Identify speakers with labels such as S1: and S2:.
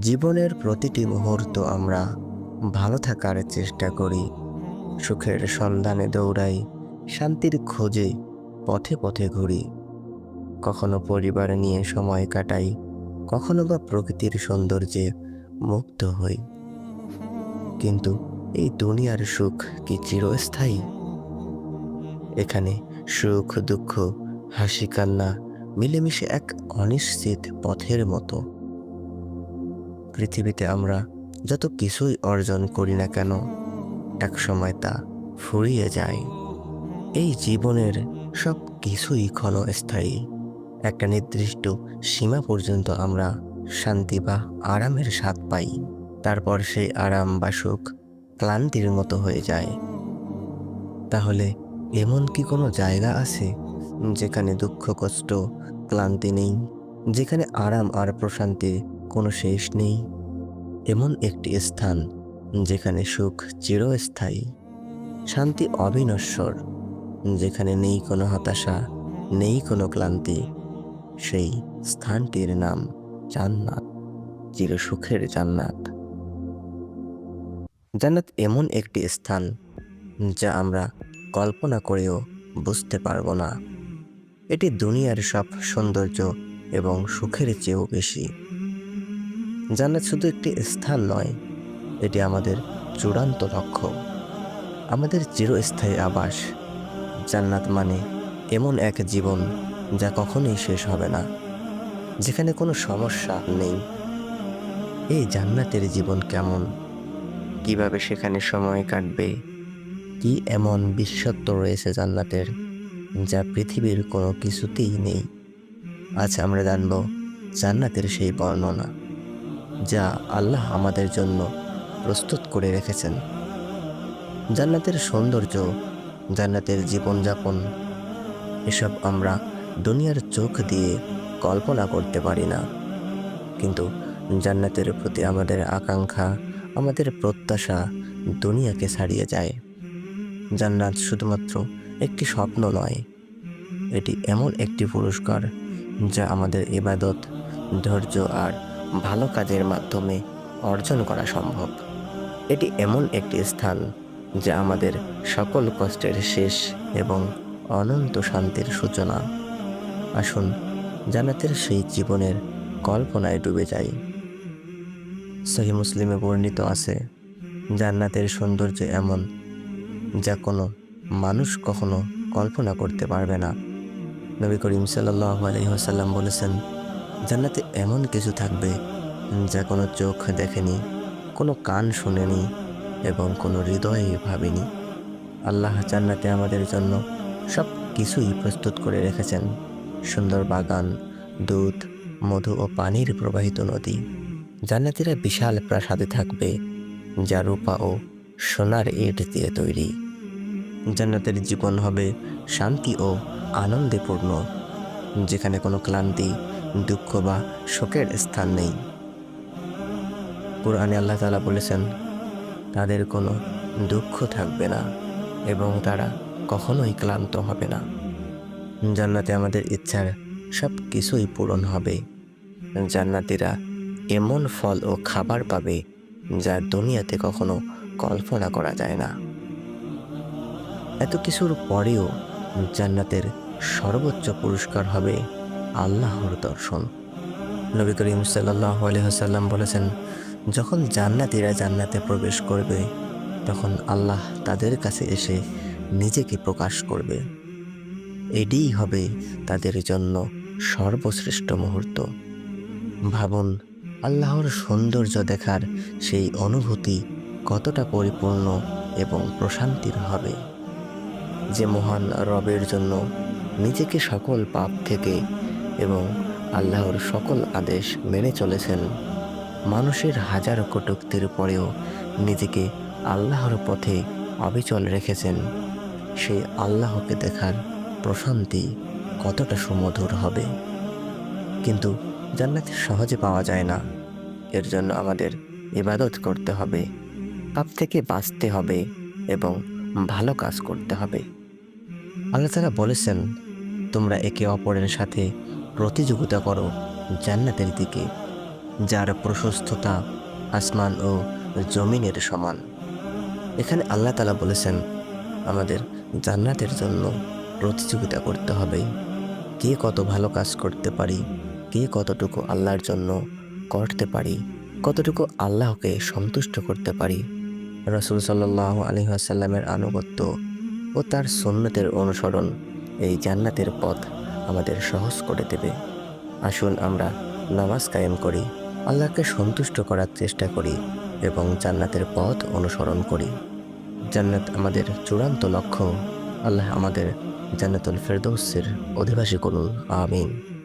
S1: জীবনের প্রতিটি মুহূর্ত আমরা ভালো থাকার চেষ্টা করি, সুখের সন্ধানে দৌড়াই, শান্তির খোঁজে পথে পথে ঘুরি। কখনো পরিবার নিয়ে সময় কাটাই, কখনো বা প্রকৃতির সৌন্দর্যে মুগ্ধ হই। কিন্তু এই দুনিয়ার সুখ কি চিরস্থায়ী? এখানে সুখ, দুঃখ, হাসি, কান্না মিলেমিশে এক অনিশ্চিত পথের মতো। পৃথিবীতে আমরা যত কিছুই অর্জন করি না কেন এক সময় তা ফুরিয়ে যায়। এই জীবনের সব কিছুই ক্ষণস্থায়ী। একটা নির্দিষ্ট সীমা পর্যন্ত আমরা শান্তি বা আরামের স্বাদ পাই। তারপর সেই আরাম বা সুখ ক্লান্তির মতো হয়ে যায়। তাহলে এমন কি কোনো জায়গা আছে যেখানে দুঃখ, কষ্ট, ক্লান্তি নেই? যেখানে আরাম আর প্রশান্তির কোনো শেষ নেই? এমন একটি স্থান যেখানে সুখ চিরস্থায়ী, শান্তি অবিনশ্বর, যেখানে নেই কোনো হতাশা, নেই কোনো ক্লান্তি, সেই স্থানটির নাম জান্নাত চিরসুখের জান্নাত। জান্নাত এমন একটি স্থান যা আমরা কল্পনা করেও বুঝতে পারব না। এটি দুনিয়ার সব সৌন্দর্য এবং সুখের চেয়েও বেশি। জান্নাত শুধু একটি স্থান নয়, এটি আমাদের চূড়ান্ত লক্ষ্য। আমাদের চিরস্থায়ী আবাস। জান্নাত মানে এমন এক জীবন যা কখনোই শেষ হবে না, যেখানে কোনো সমস্যা নেই। এই জান্নাতের জীবন কেমন? কীভাবে সেখানে সময় কাটবে? কি এমন বিশ্বত্ব রয়েছে জান্নাতের, যা পৃথিবীর কোনো কিছুতেই নেই? আজ আমরা জানব জান্নাতের সেই বর্ণনা। যা আল্লাহ আমাদের জন্য প্রস্তুত করে রেখেছেন। জান্নাতের সৌন্দর্য, জান্নাতের জীবনযাপন, এসব আমরা দুনিয়ার চোখ দিয়ে কল্পনা করতে পারি না। কিন্তু জান্নাতের প্রতি আমাদের আকাঙ্ক্ষা, আমাদের প্রত্যাশা দুনিয়াকে ছাড়িয়ে যায়। জান্নাত শুধুমাত্র একটি স্বপ্ন নয়, এটি এমন একটি পুরস্কার যা আমাদের ইবাদত, ধৈর্য আর ভালো কাজের মাধ্যমে অর্জন করা সম্ভব। এটি এমন একটি স্থান যা আমাদের সকল কষ্টের শেষ এবং অনন্ত শান্তির সূচনা। আসুন জান্নাতের সেই জীবনের কল্পনায় ডুবে যাই। সহি মুসলিমে বর্ণিত আছে, জান্নাতের সৌন্দর্য এমন যা কোনো মানুষ কখনো কল্পনা করতে পারবে না। নবী করিম সাল্লাহ আলহিহাসাল্লাম বলেছেন জান্নাতে এমন কিছু থাকবে যা কোনো চোখ দেখেনি, কোনো কান শুনেনি এবং কোনো হৃদয়ে ভাবেনি। আল্লাহ জান্নাতে আমাদের জন্য সব কিছুই প্রস্তুত করে রেখেছেন। সুন্দর বাগান, দুধ, মধু ও পানির প্রবাহিত নদী। জান্নাতিরা বিশাল প্রাসাদে থাকবে যা রূপা ও সোনার ইট দিয়ে তৈরি। জান্নাতের জীবন হবে শান্তি ও আনন্দে পূর্ণ যেখানে কোনো ক্লান্তি দুঃখ বা শোকের স্থান নেই। কোরআনে আল্লাহ তালা বলেছেন, তাদের কোনো দুঃখ থাকবে না এবং তারা কখনোই ক্লান্ত হবে না। জান্নাতে আমাদের ইচ্ছার সব কিছুই পূরণ হবে। জান্নাতিরা এমন ফল ও খাবার পাবে যা দুনিয়াতে কখনো কল্পনা করা যায় না। এত কিছুর পরেও জান্নাতের সর্বোচ্চ পুরস্কার হবে আল্লাহর দর্শন। নবী করিম সাল্লাহ বলেছেন, যখন জান্নাতিরা জান্নাতে প্রবেশ করবে, তখন আল্লাহ তাদের কাছে এসে নিজেকে প্রকাশ করবে। এটিই হবে তাদের জন্য সর্বশ্রেষ্ঠ মুহূর্ত। ভাবুন, আল্লাহর সৌন্দর্য দেখার সেই অনুভূতি কতটা পরিপূর্ণ এবং প্রশান্তির হবে। যে মহান রবের জন্য নিজেকে সকল পাপ থেকে এবং আল্লাহর সকল আদেশ মেনে চলেছেন। মানুষের হাজার কটুক্তির পরেও নিজেকে আল্লাহর পথে অবিচল রেখেছেন। সেই আল্লাহকে দেখার প্রশান্তি কতটা সুমধুর হবে। কিন্তু জান্নাত সহজে পাওয়া যায় না। এর জন্য আমাদের ইবাদত করতে হবে, পাপ থেকে বাঁচতে হবে এবং ভালো কাজ করতে হবে। আল্লাহ তালা বলেছেন, তোমরা একে অপরের সাথে প্রতিযোগিতা করো জান্নাতের দিকে, যার প্রশস্ততা আসমান ও জমিনের সমান। এখানে আল্লাহ তালা বলেছেন, আমাদের জান্নাতের জন্য প্রতিযোগিতা করতে হবে। কে কত ভালো কাজ করতে পারি, কে কতটুকু আল্লাহর জন্য করতে পারি, কতটুকু আল্লাহকে সন্তুষ্ট করতে পারি। রসুল সাল্লাহ আলী আসাল্লামের আনুগত্য ও তার সুন্নতের অনুসরণ এই জান্নাতের পথ। আমাদের সহজ করে দেবে। আসুন আমরা নামাজ কায়েম করি, আল্লাহকে সন্তুষ্ট করার চেষ্টা করি এবং জান্নাতের পথ অনুসরণ করি। জান্নাত আমাদের চূড়ান্ত লক্ষ্য। আল্লাহ আমাদের জান্নাতুল ফেরদৌসের অধিবাসী করুন, আমিন।